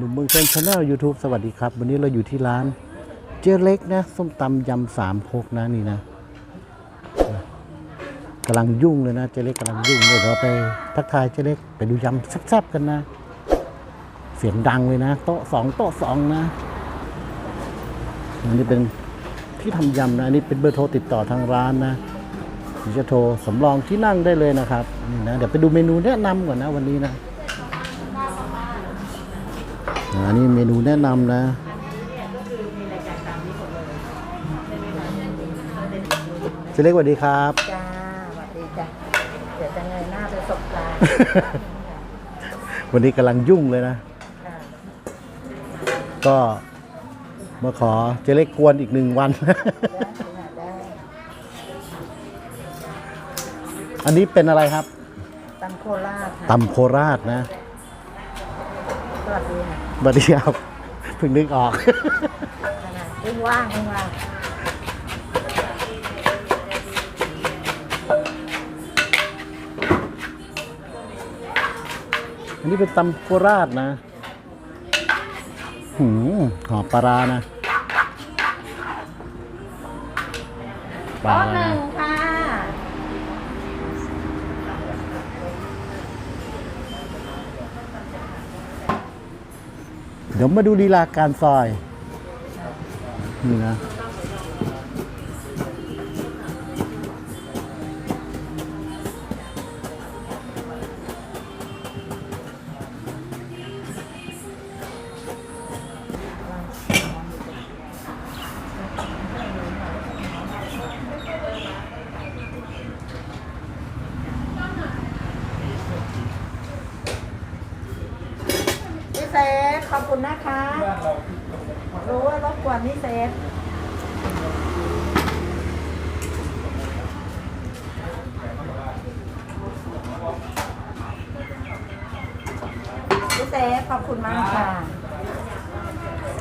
หนุ่มเมืองเซนชาแนลยูทูบสวัสดีครับ วันนี้เราอยู่ที่ร้าน เจ๊เล็กนะ ส้มตำยำสามพกนะนี่นะกำลังยุ่งเลยนะ เจ๊เล็กกำลังยุ่งเลยเราไปทักทายเจ๊เล็กไปดูยำแซ่บๆกันนะ เสียงดังเลยนะโต๊ะสองโต๊ะสองนะอันนี้เป็นที่ทำยำนะอันนี้เป็นเบอร์โทรติดต่อทางร้านนะจะโทรสำรองที่นั่งได้เลยนะครับนี่นะเดี๋ยวไปดูเมนูแนะนำก่อนนะวันนี้นะ อันนี้เมนูแนะนำนะเจ๊เล็กสวัสดีครับ จ้าสวัสดีจ้ะเดี๋ยวจะเงยหน้าไปสบตาวันนี้กำลังยุ่งเลยนะค่ะก็มาขอเจ๊เล็กกวนอีกหนึ่งวันได้ค่ะได้อันนี้เป็นอะไรครับตำโคราชค่ะตำโคราชนะ สวัสดีค่ะ สวัสดีครับเพิ่งนึกออกขนาดเพิ่งว่างเพิ่งว่างอันนี้เป็นตำโคราชนะหืมหอมปลาร้านะปลาโต๊ะหร้านึ่ง นะ ค่ะ เดี๋ยวมาดูลีลาการซอย นี่นะ ขอบคุณนะคะ รู้ว่ารบกวนพี่เซฟพี่เซฟขอบคุณมากค่ะ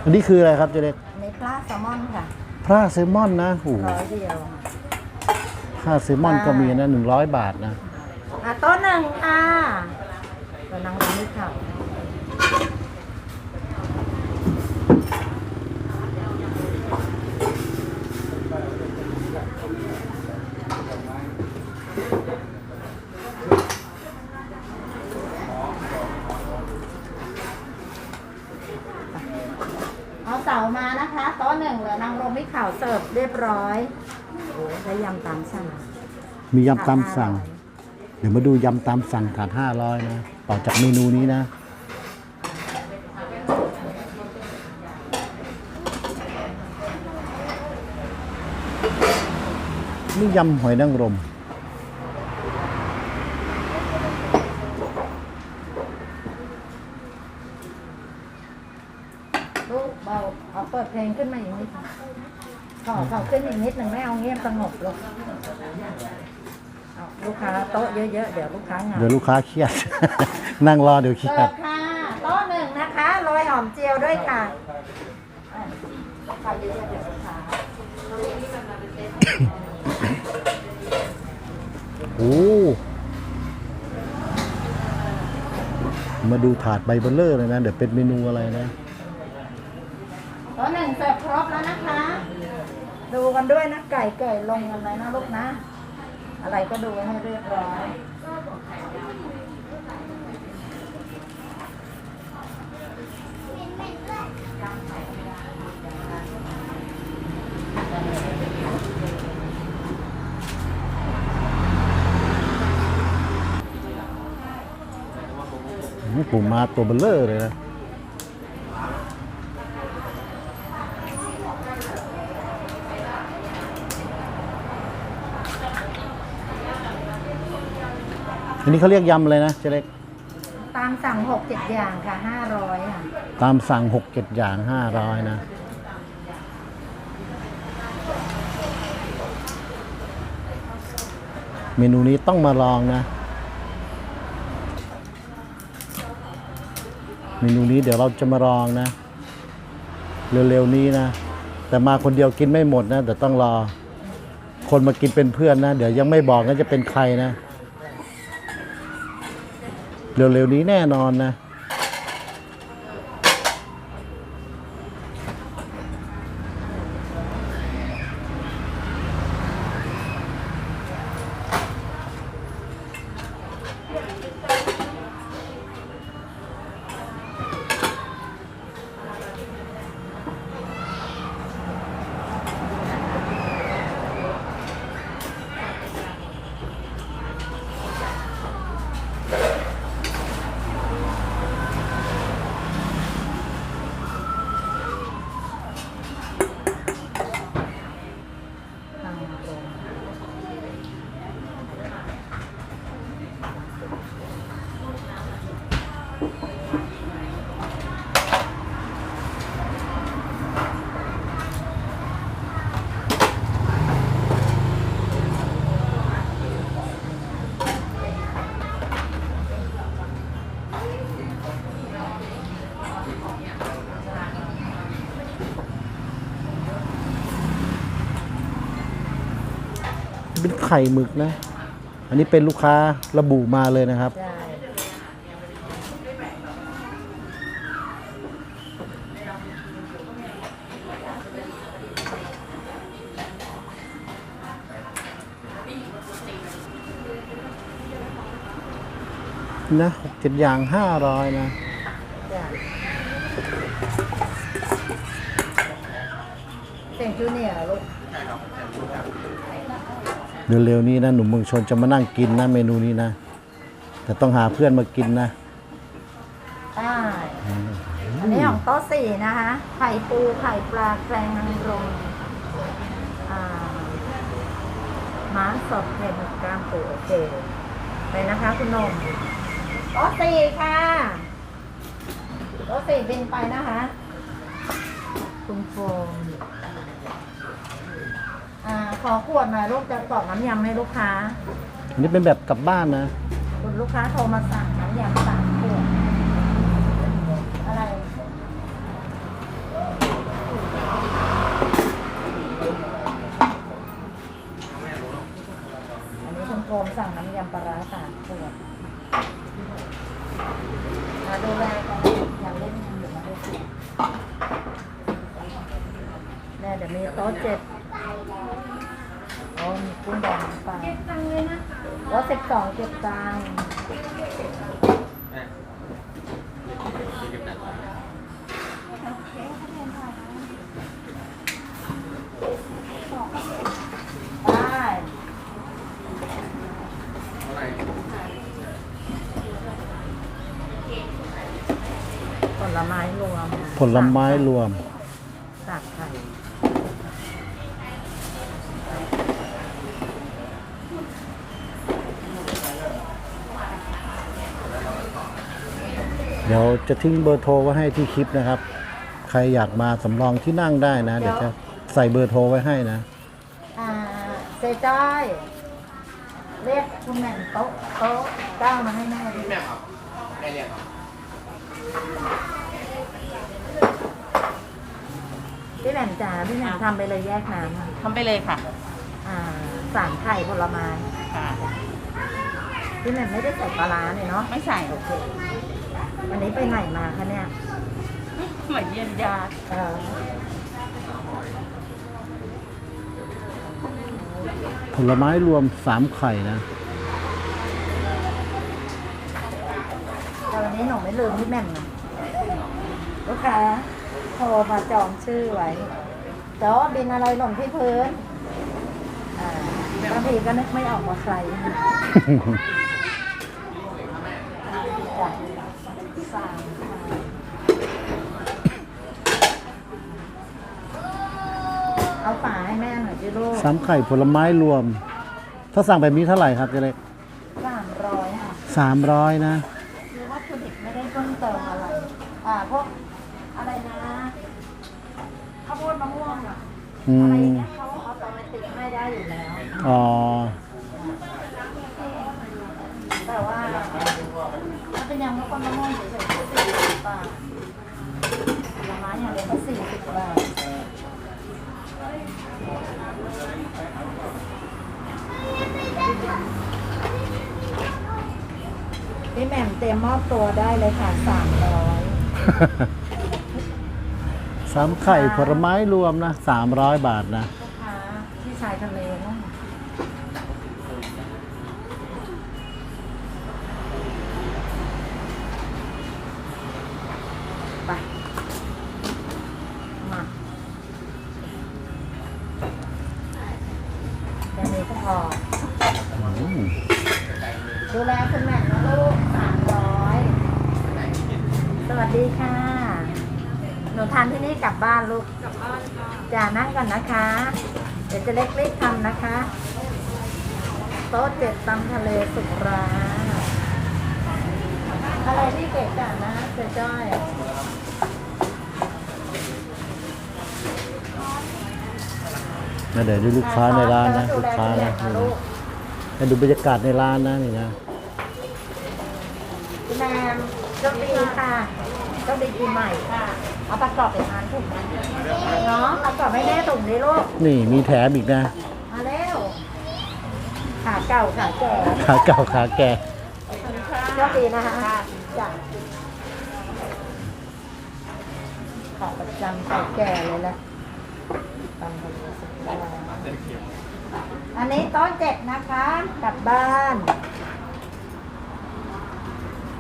อันนี้คืออะไรครับเจเล็กอันนี้ปลาแซลมอนค่ะพระเซลมอนนะโอ้โหร้อยเดียวพระเซลมอนก็มีนะหนึ่งร้อยบาทนะ อะโต๊ะหนึ่งค่ะเดี๋ยวนั่งรอนี่ค่ะ เอาเสามานะคะโต๊ะหนึ่งเหลือนางรมไม่ข่าวเสิ ร์ฟเรียบร้อยโอ้ใช้ยำตามสั่งมียำตามสั่ง เดี๋ยวมาดูยำตามสั่งถาดห้าร้อยนะต่อจากเมนูนี้นะนี่ยำหอยนางรมลูกเบาเอาเปิดเพลงขึ้นมาอีกนิด ขอขอขึ้นอีกนิดหนึ่งไม่เอาเงียบสงบลูกเอาลูกค้าโต๊ะเยอะๆเดี๋ยวลูกค้าเหงาเดี๋ยวลูกค้าเครียด นั่งรอเดี๋ยวเครีเสิยร์ดฟค่ะโต๊ะหนึ่งนะคะโรยหอมเจียวด้วยค่ะอะขอเยอะๆเดี๋ยวลูกค้าโอ้มาดูถาดใบเบลเลอร์เลยนะ เดี๋ยวเป็นเมนูอะไรนะ โต๊ะหนึ่งเสิร์ฟครบแล้วนะคะ ดูกันด้วยนะไก่เก่ลงกันเลยนะลูกนะ อะไรก็ดูให้เรียบร้อยผมมาตัวเบลเลอร์เลยนะ อันนี้เขาเรียกยำอะไรนะเจ๊เล็ก ตามสั่งหกเจ็ดอย่างค่ะห้าร้อยค่ะตามสั่งหกเจ็ดอย่างห้าร้อยนะ เมนูนี้ต้องมาลองนะ เมนูนี้เดี๋ยวเราจะมาลองนะ เร็วๆนี้นะ แต่มาคนเดียวกินไม่หมดนะแต่ต้องรอ คนมากินเป็นเพื่อนนะ เดี๋ยวยังไม่บอกนะจะเป็นใครนะ เร็วๆนี้แน่นอนนะ เป็นไข่หมึกนะ อันนี้เป็นลูกค้าระบุมาเลยนะครับ ใช่นะหกเจ็ดอย่างห้าร้อยนะจ้ะเสียงจูเนียร์ลูก เร็วๆนี้นะหนุ่มเมืองชนจะมานั่งกินนะเมนูนี้นะ แต่ต้องหาเพื่อนมากินนะ ได้อันนี้ของโต๊ะสี่นะคะ ไข่ปู ไข่ปลา แกงนางรมอ่าม้าสดเผ็ดกลามปูโอเค ไปนะคะคุณนมโต๊ะสี่ค่ะโต๊ะสี่บินไปนะคะ คุณโฟม ขอขวดหน่อยลูกจะกรอกน้ำยำให้ลูกค้าอันนี้เป็นแบบกลับบ้านนะ คุณลูกค้าโทรมาสั่งน้ำยำสามขวดอะไรอันนี้คุณโกมสั่งน้ำยำปลาร้าสามขวดมาดูแลกันอยากเล่นเดี๋ยวมาดูสิแม่เดี๋ยวมีโต๊ะเจ็ด โอ้มีกุ้งดองปลาเก็บตังเลยนะว่าสิบสองเก็บตังค์ได้ผลไม้รวมผลไม้รวม สับไข่ เดี๋ยวจะทิ้งเบอร์โทรไว้ให้ที่คลิปนะครับ ใครอยากมาสำรองที่นั่งได้นะ เดี๋ยวจะใส่เบอร์โทรไว้ให้นะ อ่าเซจ้อยเรียกคุณแหม่มโต๊ะโต๊ะเก้ามาให้แม่ดิแม่ครับแม่เรียกครับพี่แหม่มจ๋าพี่แหม่มทำไปเลยแยกน้ำอะทำไปเลยค่ะอ่าสามไข่ผลไม้ค่ะพี่แหม่มไม่ได้ใส่ปลาร้าเนี่ยเนาะไม่ใส่โอเค วันนี้ไปไหนมาคะเนี่ยเหมือนเย็นยาติเออผลไม้รวมสามไข่นะแต่วันนี้หนูไม่ลืมพี่แหม่มนะลูกค้าโทรมาจองชื่อไว้แต่ว่าบินอะไรหล่นที่พื้นอ่าบางทีก็นึกไม่ออกว่าใคร จ้ะสามค่ะเอาฝาให้แม่หน่อยจิลูก สามไข่ผลไม้รวม ถ้าสั่งแบบนี้เท่าไหร่ครับเจ๊เล็กสามร้อยค่ะสามร้อยนะคือวัตถุดิบไม่ได้เพิ่มเติมอะไร อ่าพวกอะไรนะข้าวโพดมะม่วงอะอือะไรมเงี้ยเขาเอาตอมาติดให้ได้อยู่แล้ว อ๋อแต่ว่าถ้าเป็นยำข้าวโพดมะม่วงเฉยๆก็สี่สิบบาทผลไม้อย่างเดียวก็สี่สิบบาท พี่แหม่มเตรียมมอบตัวได้เลยค่ะสามร้อยสามไข่ผลไม้รวมนะสามร้อยบาทนะ ลูกค้าที่ชายทะเลเนาะไป มาแค่นี้ก็พอ อืม ดูแลคุณแม่นะลูกสามร้อยสวัสดีค่ะ หนูทานที่นี่กลับบ้านลูก กลับบ้านค่ะจะนั่ง ก่อนนะคะ เดี๋ยวจะเล็กรีบทำนะคะโต๊ะเจ็ดตำทะเลสุกราอะไรที่เก๋ก่ะนะเจ๊จ้อยนะเดี๋ยวดูลูกค้าในร้านนะดูลูกแลค้าคุณแม่นะนะลูกให้ดูบรรยากาศในร้านนะนี่นะคุณแม่โชคดีค่ะโชคดีปีใหม่ค่ะ เอาประกอบไปทานถุงนะเนาะประกอบให้แม่ถุงนี้ลูกนี่มีแถมอีกนะ มาเร็วเก่าขาแก่ขาเก่าขาแก่โชคดีนะคะจ้ะขาประจำขาแก่เลยแหละตำบลสุดาอันนี้โต๊ะเจ็ดนะคะกลับบ้าน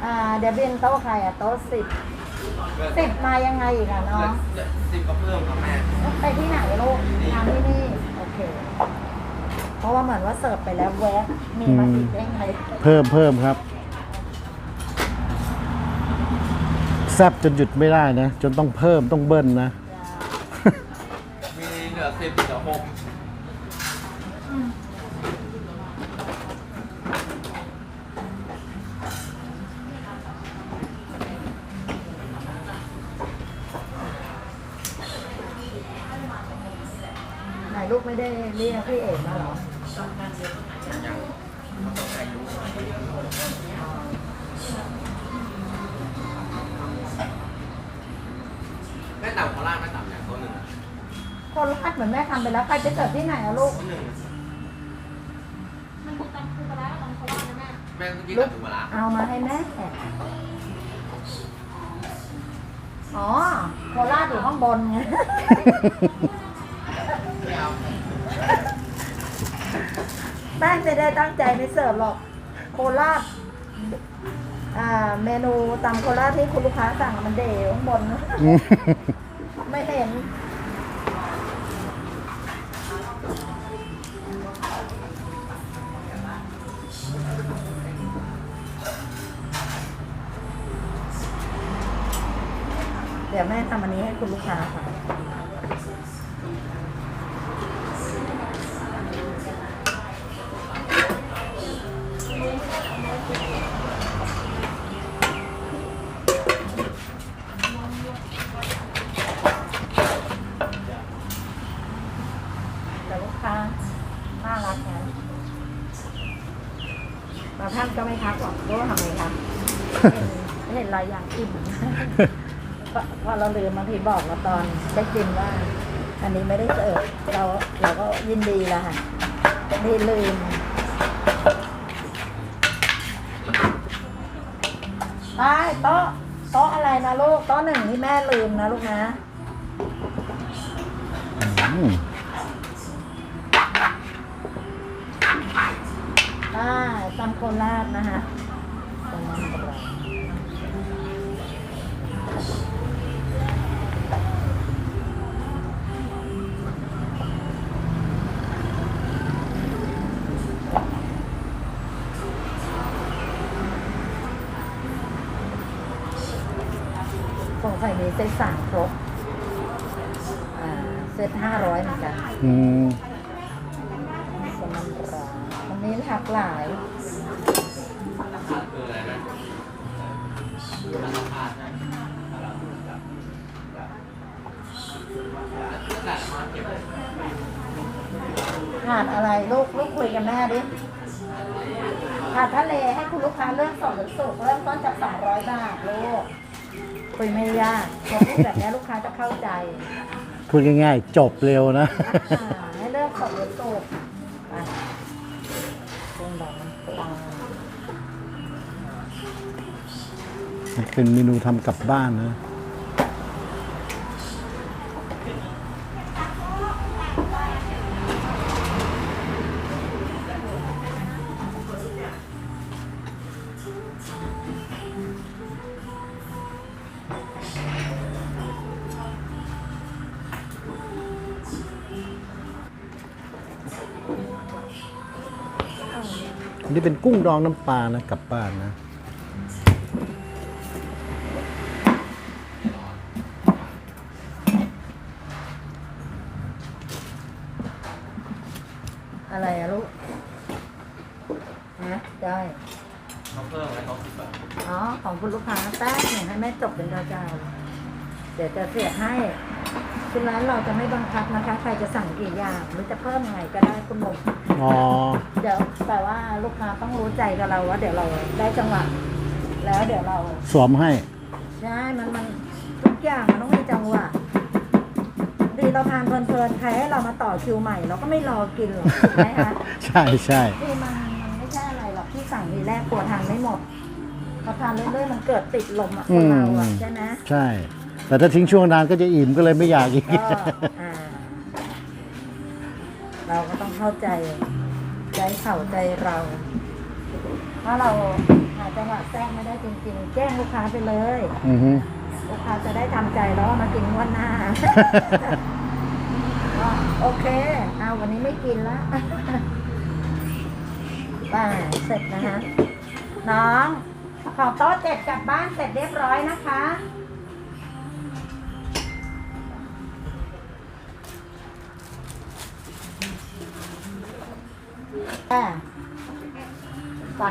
อ่าเดี๋ยวเบียนโต๊ะใครอะโต๊ะสิบ สิบมายังไงอีกอะน้องสิบก็เพิ่มครับแม่ไปที่ไหนลูกทานที่นี่โอเค เพราะว่าเหมือนว่าเสิร์ฟไปแล้วแวะมีมาอีกได้ไงเพิ่มเพิ่มครับแซบจนหยุดไม่ได้นะ จนต้องเพิ่มต้องเบิ้ลนะ มีเหลือสิบเหลือหก ไหน ลูกไม่ได้เรียกพี่เอกมาเหรอแม่ต่ำโคราชแม่ต่ำอย่างตัวหนึ่งคนรักเหมือนแม่ทำไปแล้วใครจะเสิร์ฟที่ไหนอะลูกตัวหนึ่งมันคือตำคือปลาร้าตำโคราชนะแม่แม่เมื่อกี้ลูตักดถูกมาละเอามาให้แม่อ๋อโคราชอยู่ข้างบนไง ไม่เอา แม่ไม่ได้ตั้งใจไม่เสิร์ฟหรอก โคราชอ่าเมนูตำโคราชที่คุณลูกค้าสั่งมันเดอยู่ข้างบน ไม่เห็น เดี๋ยวแม่ทำอันนี้ให้คุณลูกค้าค่ะ แต่ลูกค้าน่ารักนะบางท่านก็ไม่ทักหรอกรู้ว่าทำไมครับเห็นเห็นหลายอย่างอิ่มพอพอเราลืมบางทีบอกเราตอนได้กินว่า อันนี้ไม่ได้เสิร์ฟเราเราก็ยินดีแล้วค่ะนี่ลืมไปโต๊ะโต๊ะอะไรนะลูกโต๊ะหนึ่งที่แม่ลืมนะลูกนะอืมอ่าตำโคราชนะคะ ตำมันโบราณสงสัยมีเซตสามครบอ่าเซตห้าร้อยเหมือนกันอืม สมันร้านวันนี้หลากหลาย ราคาคืออะไรนะราคาใช่แต่มาเก็บ หาดอะไรลูกลูกคุยกับแม่ดิหาดทะเลให้คุณลูกค้าเลือกสดหรือสุกเริ่มต้นจาก200บาทลูกคุยไม่ยากพอพูดแบบนี้ลูกค้าจะเข้าใจพูดง่ายๆ จบเร็วนะ อ่าให้เลือกสดหรือสุกอะกุ้งดองน้ำปลาเป็นเมนูทำกลับบ้านนะ อันนี้เป็นกุ้งดองน้ำปลานะกลับบ้านนะ อะไรอะลูกฮะได้ เขาเพิ่มให้เขาสิบบาท อ๋อ ของคุณลูกค้าแป๊บหนึ่งให้แม่จบเป็นยาวๆ เดี๋ยวจะเสียให้คุณร้านเราจะไม่บังคับนะคะ ใครจะสั่งกี่อย่างหรือจะเพิ่มยังไงก็ได้คุณหมกอ๋อเดี๋ยวแต่ว่าลูกค้าต้องรู้ใจกับเราว่าเดี๋ยวเราได้จังหวะแล้วเดี๋ยวเราสวมให้ใช่มันมันทุกอย่างมันต้องมีจังหวะดีเราทานเพลินๆใครให้เรามาต่อคิวใหม่ เราก็ไม่รอกินหรอกถูกไหมคะใช่ใช่คือมันมันสั่งทีแรกกลัวทานไม่หมดพอทานเรื่อยๆมันเกิดติดลมอะคนเราอะอืมใช่ไหมใช่ แต่ถ้าทิ้งช่วงนานก็จะอิ่มก็เลยไม่อยากอีก ก็อ่าเราก็ต้องเข้าใจ ใจเขาใจเรา ถ้าเราหาจังหวะแทรกไม่ได้จริงๆ แจ้งลูกค้าไปเลย อือฮึ ลูกค้าจะได้ทำใจแล้วว่ามากินงวันหน้า ก็โอเคเอาวันนี้ไม่กินละไป้าเสร็จนะคะน้อง ขอโต๊ะเจ็ดกลับบ้านเสร็จเรียบร้อยนะคะ อะไป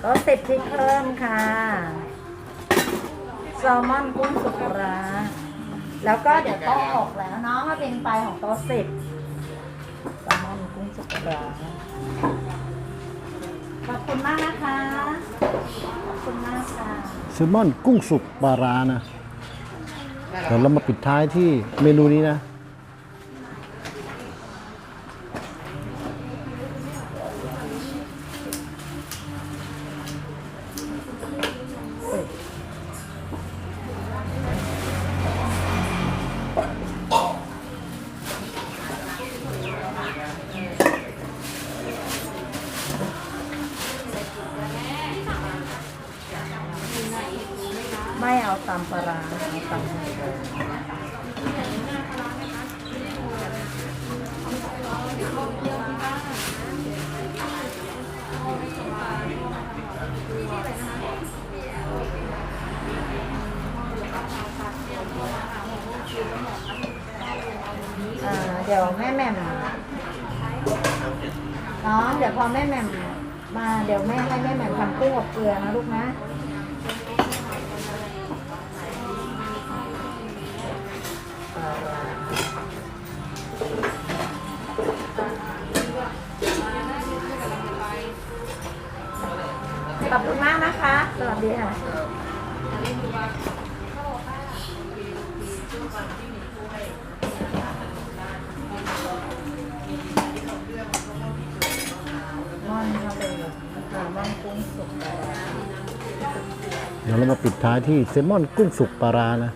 โต๊ะสิบที่เพิ่มค่ะ แซลมอนกุ้งสุกรา แล้วก็เดี๋ยวโต๊ะหกแล้วน้องมาเป็นไปของโต๊ะสิบแซลมอนกุ้งสุกรา ขอบคุณมากนะคะ ขอบคุณมากค่ะ แซลมอนกุ้งสุกปลาร้านะเดี๋ยวเรามาปิดท้ายที่เมนูนี้นะ ไม่เอาตำปลาร้าเอาตำหมูกรอบอ่าเดี๋ยวแม่แหม่มน้องเดี๋ยวพอแม่แหม่มมาเดี๋ยวแม่ให้แม่แหม่มทำกุ้งกับเกลือนะลูกนะ สวัสดีค่ะเดี๋ยวเรามาปิดท้ายที่เซมอนกุ้งสุกปลาร้านะ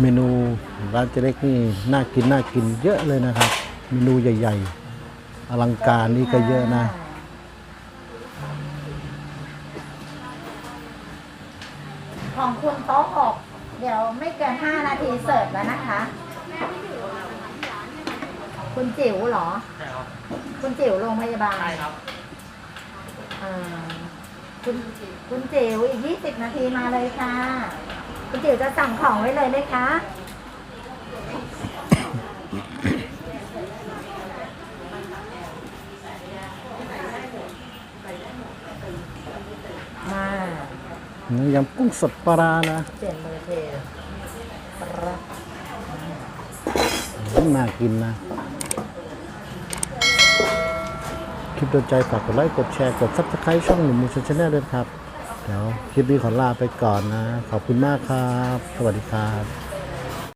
เมนูร้านเจเล็กนี่น่ากินน่ากินเยอะเลยนะครับ เมนูใหญ่ๆ อลังการนี่ก็เยอะนะ ของคุณโต๊ะหกเดี๋ยวไม่เกินห้านาทีเสิร์ฟแล้วนะคะ คุณจิ๋วเหรอ ใช่ครับคุณจิ๋วโรงพยาบาลใช่ครับอ่าคุณคุณจิ๋วอีกยี่สิบนาทีมาเลยค่ะ คุณจิ๋วจะสั่งของไว้เลยไหมคะมาน้ำยำกุ้งสดปลาร้านะเปลี่ยนมือเทรับอืมน่ากินนะ คลิปโดนใจฝากกดไลค์กดแชร์กดซับสไคร b ์ช่องหนุ่มมูชนชาแนลด้วยครับ เดี๋ยวคลิปนี้ขอลาไปก่อนนะ ขอบคุณมากครับ สวัสดีครับ